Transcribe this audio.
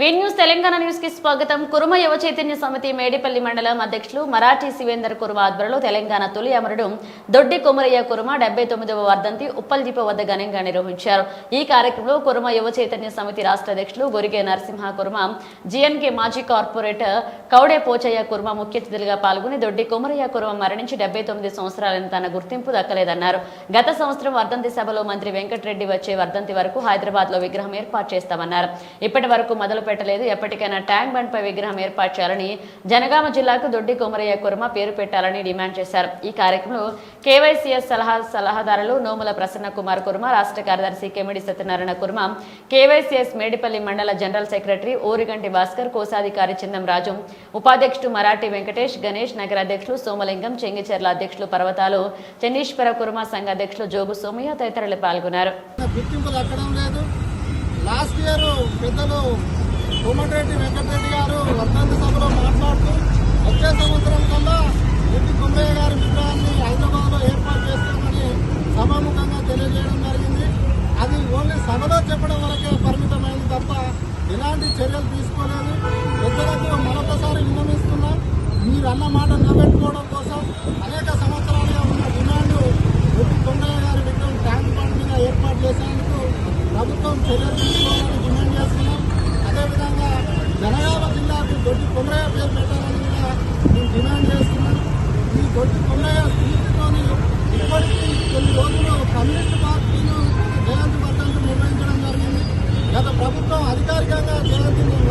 V news Telangana న్యూస్కి స్వాగతం. కురుమ యువ చైతన్య సమితి మేడిపల్లి మండలం అధ్యక్షులు మరాఠీ శివేందర్ కురుమ ఆధ్వర్యంలో తెలంగాణ తొలి అమరుడు దొడ్డి కొమరయ్య కురుమ డెబ్బై తొమ్మిదవ వర్ధంతి ఉప్పల్దీప వద్ద ఘనంగా నిర్వహించారు. ఈ కార్యక్రమంలో కురుమ యువ చైతన్య సమితి రాష్ట్ర అధ్యక్షులు గొరిగే నరసింహ కురుమ జిఎన్కే మాజీ కార్పొరేటర్ కౌడే పోచయ్య కురుమ ముఖ్య అతిథులుగా పాల్గొని దొడ్డి కొమరయ్య కురుమ మరణించి డెబ్బై తొమ్మిది సంవత్సరాలను తన గుర్తింపు దక్కలేదన్నారు. గత సంవత్సరం వర్ధంతి సభలో మంత్రి వెంకటరెడ్డి వచ్చే వర్ధంతి వరకు హైదరాబాద్లో విగ్రహం ఏర్పాటు చేస్తామన్నారు. ఇప్పటి వరకు మొదలు పెట్టలేదు. ఎప్పటికైనా ట్యాంక్ బండ్ పై విగ్రహం ఏర్పాటు చేయాలని జనగామ జిల్లాకు దొడ్డి కొమరయ్య కుర్మ పేరు పెట్టాలని డిమాండ్ చేశారు. ఈ కార్యక్రమంలో కేవైసీఎస్ సలహా సలహాదారులు నోముల ప్రసన్న కుమార్ కుర్మ రాష్ట్ర కార్యదర్శి Kemidi Satyanarayana Kurma K Y C S Medipalli మండల జనరల్ సెక్రటరీ ఓరిగంటి భాస్కర్ కోశాధికారి చిందం రాజు ఉపాధ్యక్షుడు మరాఠీ వెంకటేష్ గణేష్ నగర అధ్యక్షులు సోమలింగం చెంగిచెర్ల అధ్యక్షులు పర్వతాలు చెన్నీశ్వర కుర్మ సంఘ అధ్యక్షులు జోగు సోమయ్య తదితరులు పాల్గొన్నారు. గుర్తింపు లేదు. లాస్ట్ ఇయర్ పెద్దలు కోమటిరెడ్డి వెంకటరెడ్డి గారు వర్ధంతి సభలో మాట్లాడుతూ వచ్చే సంవత్సరం కల్లా రెడ్డి కుంభయ్య గారి విగ్రహాన్ని హైదరాబాద్లో ఏర్పాటు చేస్తామని సభాముఖంగా తెలియజేయడం జరిగింది. అది ఓన్లీ సభలో చెప్పడం వరకే పరిమితమైంది తప్ప ఎలాంటి చర్యలు తీసుకోలేదు. పెద్దలకు మరొకసారి విన్నవిస్తున్నాం మీరు అన్న మాట నిలబెట్టుకోవడం కోసం అనేక సంవత్సరాలుగా ఉన్న డిమాండ్ రెడ్డి కొండయ్య గారి విగ్రహం ట్యాంక్ బండ్ మీద ఏర్పాటు చేసేందుకు ప్రభుత్వం చర్యలు తీసుకోవాలి అధికారికంగా జయంతిని